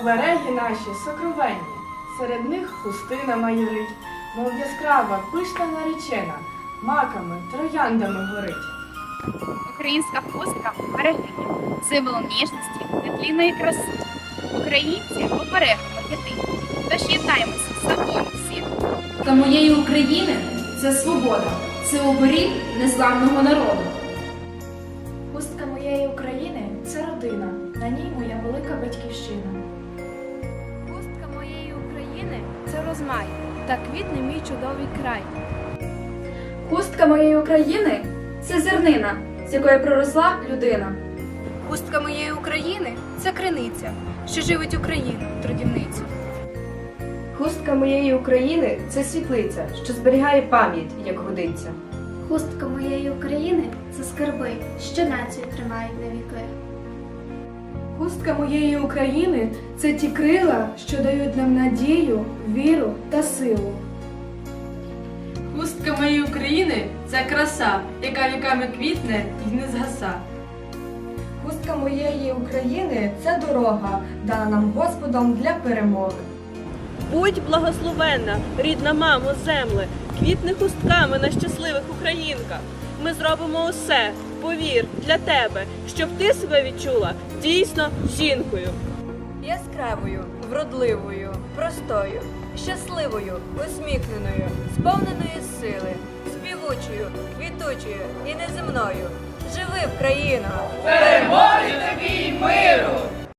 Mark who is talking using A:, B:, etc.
A: Обереги наші сокровенні, серед них хустина майорить, мов яскрава, пишна наречена, маками, трояндами горить.
B: Українська хустка берегиня, символ ніжності, нетлінної краси. Українці оберегимо єдині, тож єднаємося з собою всі.
C: Та моєї України це свобода, це оберіг незламного народу.
D: Хустка моєї України
E: України це розмай, та квітне мій чудовий край.
C: Хустка моєї України це зернина, з якої проросла людина.
E: Хустка моєї України це криниця, що живить Україну, трудівницю.
F: Хустка моєї України це світлиця, що зберігає пам'ять, як годиться.
G: Хустка моєї України це скарби, що націю тримають на віки.
D: Хустка моєї України це ті крила, що дають нам надію, віру та силу.
A: Хустка моєї України це краса, яка віками квітне і не згаса.
F: Хустка моєї України це дорога, дана нам Господом для перемоги.
H: Будь благословенна, рідна мамо, земле, квітни хустками на щасливих українках. Ми зробимо усе, повір, для тебе, щоб ти себе відчула дійсно жінкою.
I: Яскравою, вродливою, простою, щасливою, усміхненою, сповненою сили, співучою, квітучою і неземною. Живи в країну!
A: Перемоги тобі й миру!